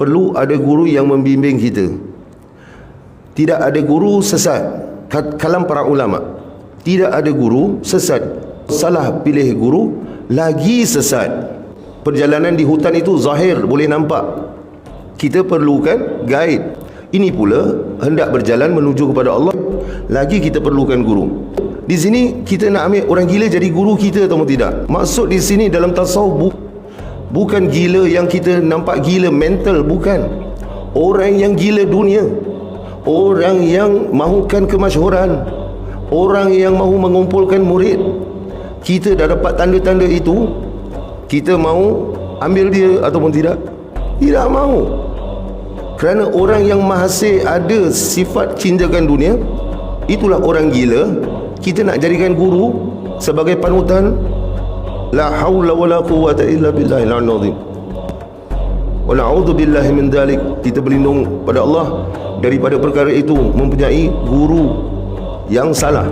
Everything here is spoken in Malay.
perlu ada guru yang membimbing kita. Tidak ada guru sesat. Kalam para ulama. Tidak ada guru sesat. Salah pilih guru lagi sesat. Perjalanan di hutan itu zahir boleh nampak. Kita perlukan guide. Ini pula hendak berjalan menuju kepada Allah. Lagi kita perlukan guru. Di sini kita nak ambil orang gila jadi guru kita atau tidak? Maksud di sini dalam tasawuf bukan gila yang kita nampak gila mental bukan. Orang yang gila dunia. Orang yang mahukan kemasyhuran. Orang yang mahu mengumpulkan murid. Kita dah dapat tanda-tanda itu. Kita mahu ambil dia ataupun tidak? Tidak mahu kerana orang yang mahasih ada sifat cintakan dunia itulah orang gila. Kita nak jadikan guru sebagai panutan la haula wala quwwata illa billahil azim wa na'udzu billahi min dalik kita berlindung pada Allah. Daripada perkara itu mempunyai guru yang salah